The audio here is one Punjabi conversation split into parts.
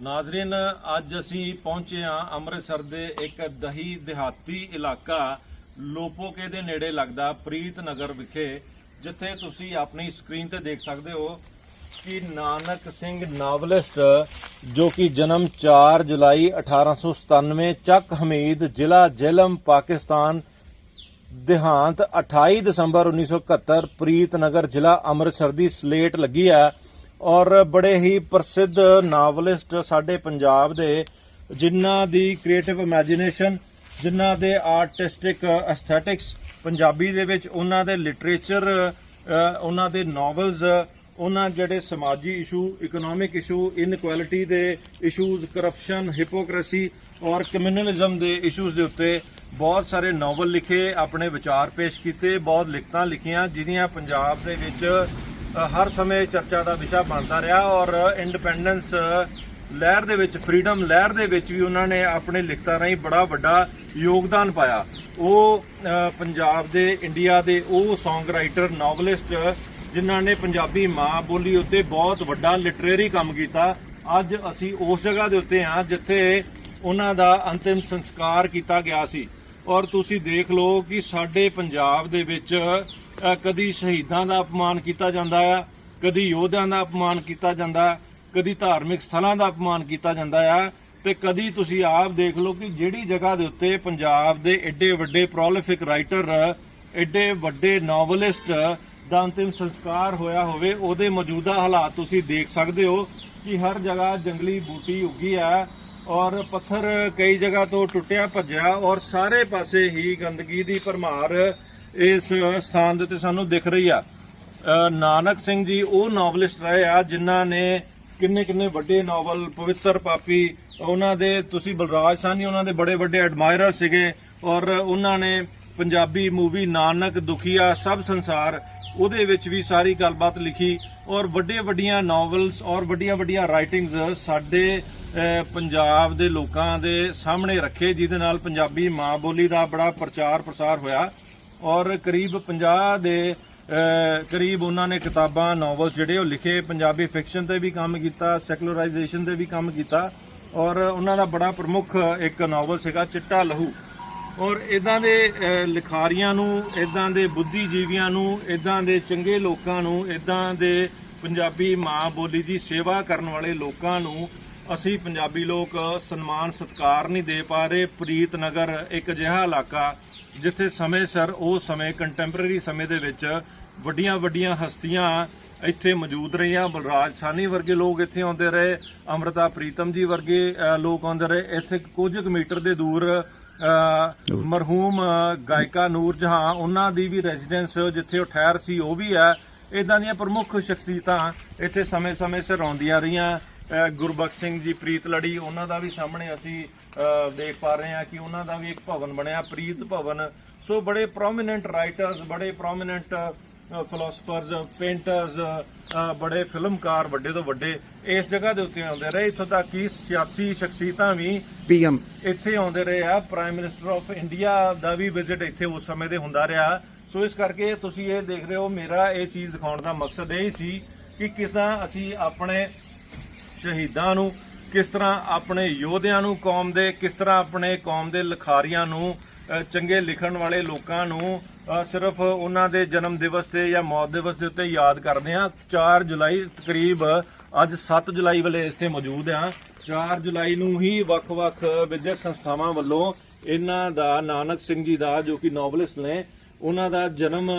ਨਾਜ਼ਰੀਨ, ਅੱਜ ਅਸੀਂ ਪਹੁੰਚੇ ਹਾਂ ਅੰਮ੍ਰਿਤਸਰ ਦੇ ਇੱਕ ਦਹੀ ਦਿਹਾਤੀ ਇਲਾਕਾ, ਲੋਪੋਕੇ ਦੇ ਨੇੜੇ ਲੱਗਦਾ ਪ੍ਰੀਤ ਨਗਰ ਵਿਖੇ, ਜਿੱਥੇ ਤੁਸੀਂ ਆਪਣੀ ਸਕਰੀਨ ਤੇ ਦੇਖ ਸਕਦੇ ਹੋ ਕਿ ਨਾਨਕ ਸਿੰਘ ਨਾਵਲਿਸਟ, ਜੋ ਕਿ ਜਨਮ 4 ਜੁਲਾਈ 1897 ਚੱਕ ਹਮੀਦ, ਜ਼ਿਲ੍ਹਾ ਜੇਲਮ, ਪਾਕਿਸਤਾਨ, ਦੇਹਾਂਤ 28 ਦਸੰਬਰ 1971 ਪ੍ਰੀਤ ਨਗਰ ਜ਼ਿਲ੍ਹਾ ਅੰਮ੍ਰਿਤਸਰ ਦੀ ਸਲੇਟ ਲੱਗੀ ਹੈ। ਔਰ ਬੜੇ ਹੀ ਪ੍ਰਸਿੱਧ ਨਾਵਲਿਸਟ ਸਾਡੇ ਪੰਜਾਬ ਦੇ, ਜਿਨ੍ਹਾਂ ਦੀ ਕ੍ਰੀਏਟਿਵ ਇਮੇਜਿਨੇਸ਼ਨ ਜਿਨ੍ਹਾਂ ਦੇ ਆਰਟਿਸਟਿਕ ਐਸਥੈਟਿਕਸ ਪੰਜਾਬੀ ਦੇ ਵਿੱਚ ਉਹਨਾਂ ਦੇ ਲਿਟਰੇਚਰ ਉਹਨਾਂ ਦੇ ਨੋਵਲਸ ਉਹਨਾਂ ਜਿਹੜੇ ਸਮਾਜੀ ਇਸ਼ੂ ਇਕਨੋਮਿਕ ਇਸ਼ੂ ਇਨਕੁਐਲਿਟੀ ਦੇ ਇਸ਼ੂਜ਼ ਕਰਪਸ਼ਨ ਹਿਪੋਕ੍ਰੇਸੀ ਔਰ ਕਮਿਊਨਲਿਜ਼ਮ ਦੇ ਇਸ਼ੂਜ਼ ਦੇ ਉੱਤੇ ਬਹੁਤ ਸਾਰੇ ਨੋਵਲ ਲਿਖੇ, ਆਪਣੇ ਵਿਚਾਰ ਪੇਸ਼ ਕੀਤੇ, ਬਹੁਤ ਲਿਖਤਾਂ ਲਿਖੀਆਂ, ਜਿਹਦੀਆਂ ਪੰਜਾਬ ਦੇ ਵਿੱਚ ਹਰ ਸਮੇਂ ਚਰਚਾ ਦਾ ਵਿਸ਼ਾ ਬਣਦਾ ਰਿਹਾ ਔਰ ਇੰਡੀਪੈਂਡੈਂਸ ਲਹਿਰ ਦੇ ਵਿੱਚ ਫਰੀडम ਲਹਿਰ ਦੇ ਵਿੱਚ ਵੀ ਉਹਨਾਂ ਨੇ ਆਪਣੇ ਲਿਖਤਾਂ ਰਾਹੀਂ ਬੜਾ ਵੱਡਾ ਯੋਗਦਾਨ ਪਾਇਆ। ਉਹ ਪੰਜਾਬ ਦੇ ਇੰਡੀਆ ਦੇ ਉਹ ਸੌਂਗ ਰਾਈਟਰ ਨੋਵਲਿਸਟ ਜਿਨ੍ਹਾਂ ਨੇ ਪੰਜਾਬੀ ਮਾਂ ਬੋਲੀ ਉੱਤੇ ਬਹੁਤ ਵੱਡਾ ਲਿਟਰੇਰੀ ਕੰਮ ਕੀਤਾ, ਅੱਜ ਅਸੀਂ ਉਸ ਜਗ੍ਹਾ ਦੇ ਉੱਤੇ ਹਾਂ ਜਿੱਥੇ ਉਹਨਾਂ ਦਾ ਅੰਤਿਮ ਸੰਸਕਾਰ ਕੀਤਾ ਗਿਆ ਸੀ। ਔਰ ਤੁਸੀਂ ਦੇਖ ਲਓ ਕਿ ਸਾਡੇ ਪੰਜਾਬ ਦੇ ਵਿੱਚ ਕਦੀ ਸ਼ਹੀਦਾਂ ਦਾ ਅਪਮਾਨ ਕੀਤਾ ਜਾਂਦਾ ਆ, ਕਦੀ ਯੋਧਿਆਂ ਦਾ ਅਪਮਾਨ ਕੀਤਾ ਜਾਂਦਾ, ਕਦੀ ਧਾਰਮਿਕ ਸਥਲਾਂ ਦਾ ਅਪਮਾਨ ਕੀਤਾ ਜਾਂਦਾ ਆ, ਤੇ ਕਦੀ ਤੁਸੀਂ ਆਪ ਦੇਖ ਲਓ ਕਿ ਜਿਹੜੀ ਜਗ੍ਹਾ ਦੇ ਉੱਤੇ ਪੰਜਾਬ ਦੇ ਐਡੇ ਵੱਡੇ ਪ੍ਰੋਲਿਫਿਕ ਰਾਈਟਰ ਐਡੇ ਵੱਡੇ ਨੋਵਲਿਸਟ ਦਾ ਅੰਤਿਮ ਸੰਸਕਾਰ ਹੋਇਆ ਹੋਵੇ, ਉਹਦੇ ਮੌਜੂਦਾ ਹਾਲਾਤ ਤੁਸੀਂ ਦੇਖ ਸਕਦੇ ਹੋ ਕਿ ਹਰ ਜਗ੍ਹਾ ਜੰਗਲੀ ਬੂਟੀ ਉੱਗੀ ਆ ਔਰ ਪੱਥਰ ਕਈ ਜਗ੍ਹਾ ਤੋਂ ਟੁੱਟਿਆ ਭੱਜਿਆ ਔਰ ਸਾਰੇ ਪਾਸੇ ਹੀ ਗੰਦਗੀ ਦੀ ਭਰਮਾਰ ਇਸ ਸਥਾਨ ਦੇ ਉੱਤੇ ਸਾਨੂੰ ਦਿਖ ਰਹੀ ਆ। ਨਾਨਕ ਸਿੰਘ ਜੀ, ਉਹ ਨੋਵਲਿਸਟ ਰਹੇ ਆ, ਜਿਨ੍ਹਾਂ ਨੇ ਕਿੰਨੇ ਕਿੰਨੇ ਵੱਡੇ ਨੋਵਲ ਪਵਿੱਤਰ ਪਾਪੀ, ਉਹਨਾਂ ਦੇ, ਤੁਸੀਂ ਬਲਰਾਜ ਸਾਹਨੀ, ਉਹਨਾਂ ਦੇ ਬੜੇ ਵੱਡੇ ਐਡਮਾਇਰਰ ਸੀਗੇ ਔਰ ਉਹਨਾਂ ਨੇ ਪੰਜਾਬੀ ਮੂਵੀ ਨਾਨਕ, ਦੁਖੀਆ, ਸਭ ਸੰਸਾਰ, ਉਹਦੇ ਵਿੱਚ ਵੀ ਸਾਰੀ ਗੱਲਬਾਤ ਲਿਖੀ ਔਰ ਵੱਡੇ ਵੱਡੀਆਂ ਨੋਵਲਸ ਔਰ ਵੱਡੀਆਂ ਵੱਡੀਆਂ ਰਾਈਟਿੰਗਸ ਸਾਡੇ ਪੰਜਾਬ ਦੇ ਲੋਕਾਂ ਦੇ ਸਾਹਮਣੇ ਰੱਖੇ, ਜਿਹਦੇ ਨਾਲ ਪੰਜਾਬੀ ਮਾਂ ਬੋਲੀ ਦਾ ਬੜਾ ਪ੍ਰਚਾਰ ਪ੍ਰਸਾਰ ਹੋਇਆ। ਔਰ ਕਰੀਬ 50 ਦੇ ਕਰੀਬ ਉਹਨਾਂ ਨੇ ਕਿਤਾਬਾਂ ਨੋਵਲ ਜਿਹੜੇ ਉਹ ਲਿਖੇ, ਪੰਜਾਬੀ ਫਿਕਸ਼ਨ ਤੇ ਵੀ ਕੰਮ ਕੀਤਾ ਸੈਕੂਲਰਾਈਜੇਸ਼ਨ ਤੇ ਵੀ ਕੰਮ ਕੀਤਾ ਔਰ ਉਹਨਾਂ ਦਾ ਬੜਾ ਪ੍ਰਮੁੱਖ ਇੱਕ ਨੋਵਲ ਸੀਗਾ, ਚਿੱਟਾ ਲਹੂ। ਔਰ ਇਦਾਂ ਦੇ ਲਿਖਾਰੀਆਂ ਨੂੰ ਇਦਾਂ ਦੇ ਬੁੱਧੀਜੀਵੀਆਂ ਨੂੰ ਇਦਾਂ ਦੇ ਚੰਗੇ ਲੋਕਾਂ ਨੂੰ ਇਦਾਂ ਦੇ ਪੰਜਾਬੀ ਮਾਂ ਬੋਲੀ ਦੀ ਸੇਵਾ ਕਰਨ ਵਾਲੇ ਲੋਕਾਂ ਨੂੰ ਅਸੀਂ ਪੰਜਾਬੀ ਲੋਕ ਸਨਮਾਨ, ਸਤਕਾਰ ਨਹੀਂ ਦੇ ਪਾ ਰਹੇ। ਪ੍ਰੀਤ ਨਗਰ ਇੱਕ ਅਜਿਹਾ ਇਲਾਕਾ ਜਿੱਥੇ ਸਮੇਂ ਸਿਰ ਉਹ ਸਮੇਂ ਕੰਟੈਂਪਰੇਰੀ ਸਮੇਂ ਦੇ ਵਿੱਚ ਵੱਡੀਆਂ ਵੱਡੀਆਂ ਹਸਤੀਆਂ ਇੱਥੇ ਮੌਜੂਦ ਰਹੀਆਂ। ਬਲਰਾਜ ਸਾਨੀ ਵਰਗੇ ਲੋਕ ਇੱਥੇ ਆਉਂਦੇ ਰਹੇ, ਅਮਰਤਾ ਪ੍ਰੀਤਮ ਜੀ ਵਰਗੇ ਲੋਕ ਆਉਂਦੇ ਰਹੇ। ਇੱਥੇ ਕੁਝ ਕੁ ਮੀਟਰ ਦੇ ਦੂਰ ਮਰਹੂਮ ਗਾਇਕਾ ਨੂਰ ਜਹਾਂ, ਉਹਨਾਂ ਦੀ ਵੀ ਰੈਜ਼ੀਡੈਂਸ ਜਿੱਥੇ ਉਹ ਠਹਿਰ ਸੀ, ਉਹ ਵੀ ਹੈ। ਇਦਾਂ ਦੀਆਂ ਪ੍ਰਮੁੱਖ ਸ਼ਖਸੀਅਤਾਂ ਇੱਥੇ ਸਮੇਂ-ਸਮੇਂ ਸਿਰ ਆਉਂਦੀਆਂ ਰਹੀਆਂ। ਗੁਰਬਖਸ਼ ਸਿੰਘ ਜੀ ਪ੍ਰੀਤ ਲੜੀ ਉਹਨਾਂ ਦਾ ਵੀ ਸਾਹਮਣੇ ਅਸੀਂ ਦੇਖ ਪਾ ਰਹੇ ਹਾਂ ਕਿ ਉਹਨਾਂ ਦਾ ਵੀ ਇੱਕ ਭਵਨ ਬਣਿਆ ਪ੍ਰੀਤ ਭਵਨ। ਸੋ ਬੜੇ ਪ੍ਰੋਮਿਨੈਂਟ ਰਾਈਟਰਸ ਬੜੇ ਪ੍ਰੋਮਿਨੈਂਟ ਫਿਲਾਸਫਰਸ ਪੇਂਟਰਸ ਬੜੇ ਫਿਲਮਕਾਰ ਵੱਡੇ ਤੋਂ ਵੱਡੇ ਇਸ ਜਗ੍ਹਾ ਦੇ ਉੱਤੇ ਆਉਂਦੇ ਰਹੇ। ਇੱਥੋਂ ਤੱਕ ਕਿ ਸਿਆਸੀ ਸ਼ਖਸੀਅਤਾਂ ਵੀ ਪੀਐਮ। ਇੱਥੇ ਆਉਂਦੇ ਰਹੇ ਆ। ਪ੍ਰਾਈਮ ਮਿਨਿਸਟਰ ਆਫ ਇੰਡੀਆ ਦਾ ਵੀ ਵਿਜ਼ਿਟ ਇੱਥੇ ਉਸ ਸਮੇਂ ਦੇ ਹੁੰਦਾ ਰਿਹਾ। ਸੋ ਇਸ ਕਰਕੇ ਤੁਸੀਂ ਇਹ ਦੇਖ ਰਹੇ ਹੋ ਮੇਰਾ ਇਹ ਚੀਜ਼ ਦਿਖਾਉਣ ਦਾ ਮਕਸਦ ਇਹ ਸੀ ਕਿ ਕਿਸ ਅਸੀਂ ਆਪਣੇ ਸ਼ਹੀਦਾਂ ਨੂੰ ਕਿਸ ਤਰ੍ਹਾਂ ਆਪਣੇ ਯੋਧਿਆਂ ਨੂੰ, ਕੌਮ ਦੇ ਕਿਸ ਤਰ੍ਹਾਂ ਆਪਣੇ ਕੌਮ ਦੇ ਲਿਖਾਰੀਆਂ ਨੂੰ ਚੰਗੇ ਲਿਖਣ ਵਾਲੇ ਲੋਕਾਂ ਨੂੰ ਸਿਰਫ ਉਹਨਾਂ ਦੇ ਜਨਮ ਦਿਵਸ ਤੇ ਜਾਂ ਮੌਤ ਦਿਵਸ ਦੇ ਉੱਤੇ ਯਾਦ ਕਰਦੇ ਹਾਂ। 4 ਜੁਲਾਈ ਤਕਰੀਬ ਅੱਜ 7 ਜੁਲਾਈ ਵੇਲੇ ਇੱਥੇ ਮੌਜੂਦ ਹਾਂ। 4 ਜੁਲਾਈ ਨੂੰ ਹੀ ਵੱਖ-ਵੱਖ ਵਿਦਿਅਕ ਸੰਸਥਾਵਾਂ ਵੱਲੋਂ ਇਹਨਾਂ ਦਾ, ਨਾਨਕ ਸਿੰਘ ਜੀ ਦਾ, ਜੋ ਕਿ ਨੋਵਲਿਸਟ ਨੇ, ਉਹਨਾਂ ਦਾ ਜਨਮ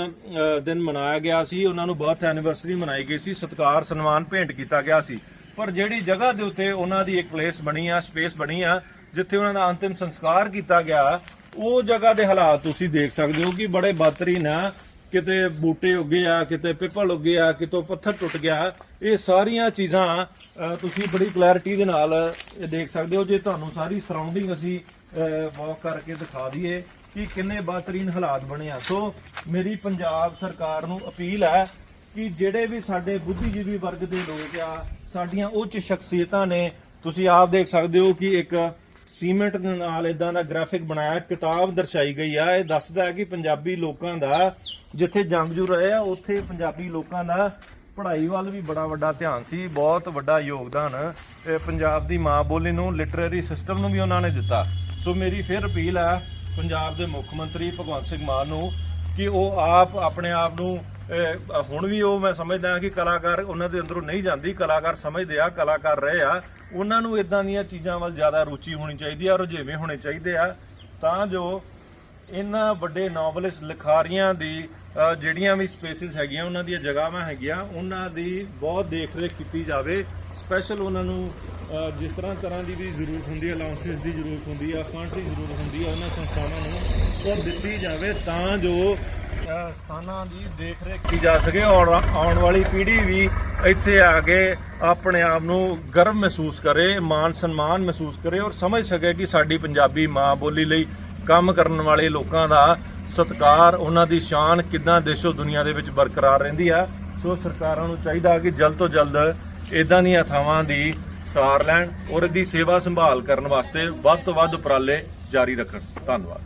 ਦਿਨ ਮਨਾਇਆ ਗਿਆ ਸੀ। ਉਹਨਾਂ ਨੂੰ ਬਰਥ ਐਨੀਵਰਸਰੀ ਮਨਾਈ ਗਈ ਸੀ। ਸਤਿਕਾਰ ਸਨਮਾਨ ਭੇਂਟ ਕੀਤਾ ਗਿਆ ਸੀ। ਪਰ ਜਿਹੜੀ ਜਗ੍ਹਾ ਦੇ ਉੱਤੇ ਉਹਨਾਂ ਦੀ ਇੱਕ ਪਲੇਸ ਬਣੀ ਆ ਸਪੇਸ ਬਣੀ ਆ, ਜਿੱਥੇ ਉਹਨਾਂ ਦਾ ਅੰਤਿਮ ਸੰਸਕਾਰ ਕੀਤਾ ਗਿਆ, ਉਹ ਜਗ੍ਹਾ ਦੇ ਹਾਲਾਤ ਤੁਸੀਂ ਦੇਖ ਸਕਦੇ ਹੋ ਕਿ ਬੜੇ ਬਦਤਰੀਨ ਆ। ਕਿਤੇ ਬੂਟੇ ਉੱਗੇ ਆ, ਕਿਤੇ ਪਿੱਪਲ ਉੱਗੇ ਆ, ਕਿਤੋਂ ਪੱਥਰ ਟੁੱਟ ਗਿਆ। ਇਹ ਸਾਰੀਆਂ ਚੀਜ਼ਾਂ ਤੁਸੀਂ ਬੜੀ ਕਲੈਰਿਟੀ ਦੇ ਨਾਲ ਦੇਖ ਸਕਦੇ ਹੋ। ਜੇ ਤੁਹਾਨੂੰ ਸਾਰੀ ਸਰਾਊਂਡਿੰਗ ਅਸੀਂ ਵਾਕ ਕਰਕੇ ਦਿਖਾ ਦਈਏ ਕਿ ਕਿੰਨੇ ਬਦਤਰੀਨ ਹਾਲਾਤ ਬਣੇ ਆ। ਸੋ ਮੇਰੀ ਪੰਜਾਬ ਸਰਕਾਰ ਨੂੰ ਅਪੀਲ ਹੈ ਕਿ ਜਿਹੜੇ ਵੀ ਸਾਡੇ ਬੁੱਧੀਜੀਵੀ ਵਰਗ ਦੇ ਲੋਕ ਆ ਸਾਡੀਆਂ ਉੱਚ ਸ਼ਖਸੀਅਤਾਂ ਨੇ, ਤੁਸੀਂ ਆਪ ਦੇਖ ਸਕਦੇ ਹੋ ਕਿ ਇੱਕ ਸੀਮੈਂਟ ਦੇ ਨਾਲ ਇਦਾਂ ਦਾ ਗ੍ਰਾਫਿਕ ਬਣਾਇਆ, ਕਿਤਾਬ ਦਰਸਾਈ ਗਈ ਆ। ਇਹ ਦੱਸਦਾ ਹੈ ਕਿ ਪੰਜਾਬੀ ਲੋਕਾਂ ਦਾ ਜਿੱਥੇ ਜੰਗਜੂ ਰਹੇ ਆ, ਉੱਥੇ ਪੰਜਾਬੀ ਲੋਕਾਂ ਦਾ ਪੜ੍ਹਾਈ ਵੱਲ ਵੀ ਬੜਾ ਵੱਡਾ ਧਿਆਨ ਸੀ, ਬਹੁਤ ਵੱਡਾ ਯੋਗਦਾਨ ਪੰਜਾਬ ਦੀ ਮਾਂ ਬੋਲੀ ਨੂੰ ਲਿਟਰੇਰੀ ਸਿਸਟਮ ਨੂੰ ਵੀ ਉਹਨਾਂ ਨੇ ਦਿੱਤਾ। ਸੋ ਮੇਰੀ ਫਿਰ ਅਪੀਲ ਹੈ, ਪੰਜਾਬ ਦੇ ਮੁੱਖ ਮੰਤਰੀ ਭਗਵੰਤ ਸਿੰਘ ਮਾਨ ਨੂੰ, ਕਿ ਉਹ ਆਪ ਆਪਣੇ ਆਪ ਨੂੰ ਹੁਣ ਵੀ ਉਹ ਮੈਂ ਸਮਝਦਾ ਕਿ ਕਲਾਕਾਰ ਉਹਨਾਂ ਦੇ ਅੰਦਰੋਂ ਨਹੀਂ ਜਾਂਦੀ, ਕਲਾਕਾਰ ਸਮਝਦੇ ਆ, ਕਲਾਕਾਰ ਰਹੇ ਆ। ਉਹਨਾਂ ਨੂੰ ਇਦਾਂ ਦੀਆਂ ਚੀਜ਼ਾਂ ਵੱਲ ਜ਼ਿਆਦਾ ਰੁਚੀ ਹੋਣੀ ਚਾਹੀਦੀ ਆ ਰੁਝੇਵੇਂ ਹੋਣੇ ਚਾਹੀਦੇ ਆ। ਤਾਂ ਜੋ ਇਹਨਾਂ ਵੱਡੇ ਨੋਵਲਿਸਟ ਲਿਖਾਰੀਆਂ ਦੀ ਜਿਹੜੀਆਂ ਵੀ ਸਪੇਸਿਸ ਹੈਗੀਆਂ, ਉਹਨਾਂ ਦੀਆਂ ਜਗ੍ਹਾਵਾਂ ਹੈਗੀਆਂ, ਉਹਨਾਂ ਦੀ ਬਹੁਤ ਦੇਖ-ਰੇਖ ਕੀਤੀ ਜਾਵੇ। ਸਪੈਸ਼ਲ ਉਹਨਾਂ ਨੂੰ ਜਿਸ ਤਰ੍ਹਾਂ ਤਰ੍ਹਾਂ ਦੀ ਵੀ ਜ਼ਰੂਰਤ ਹੁੰਦੀ ਹੈ ਅਲਾਉਂਸਸ ਦੀ ਜ਼ਰੂਰਤ ਹੁੰਦੀ ਹੈ ਫੰਡਸ ਦੀ ਜ਼ਰੂਰਤ ਹੁੰਦੀ ਹੈ ਉਹਨਾਂ ਸੰਸਥਾਵਾਂ ਨੂੰ ਉਹ ਦਿੱਤੀ ਜਾਵੇ ਤਾਂ ਜੋ ਸਥਾਨਾਂ ਦੀ ਦੇਖ-ਰੇਖ ਕੀਤੀ ਜਾ ਸਕੇ ਔਰ ਆਉਣ ਵਾਲੀ ਪੀੜ੍ਹੀ ਵੀ ਇੱਥੇ ਆ ਕੇ ਆਪਣੇ ਆਪ ਨੂੰ ਗਰਵ ਮਹਿਸੂਸ ਕਰੇ, ਮਾਣ ਸਨਮਾਨ ਮਹਿਸੂਸ ਕਰੇ ਔਰ ਸਮਝ ਸਕੇ ਕਿ ਸਾਡੀ ਪੰਜਾਬੀ ਮਾਂ ਬੋਲੀ ਲਈ ਕੰਮ ਕਰਨ ਵਾਲੇ ਲੋਕਾਂ ਦਾ ਸਤਕਾਰ, ਉਹਨਾਂ ਦੀ ਸ਼ਾਨ ਕਿੱਦਾਂ ਦੇਸ਼ੋ ਦੁਨੀਆ ਦੇ ਵਿੱਚ ਬਰਕਰਾਰ ਰਹਿੰਦੀ ਆ। ਸੋ ਸਰਕਾਰਾਂ ਨੂੰ ਚਾਹੀਦਾ ਕਿ ਜਲਦ ਤੋਂ ਜਲਦ ਇਦਾਂ ਦੀਆਂ ਥਾਵਾਂ ਦੀ ਸਾਰ ਲੈਣ ਔਰ ਇਹਦੀ ਸੇਵਾ ਸੰਭਾਲ ਕਰਨ ਵਾਸਤੇ ਵੱਧ ਤੋਂ ਵੱਧ ਉਪਰਾਲੇ ਜਾਰੀ ਰੱਖਣ। ਧੰਨਵਾਦ।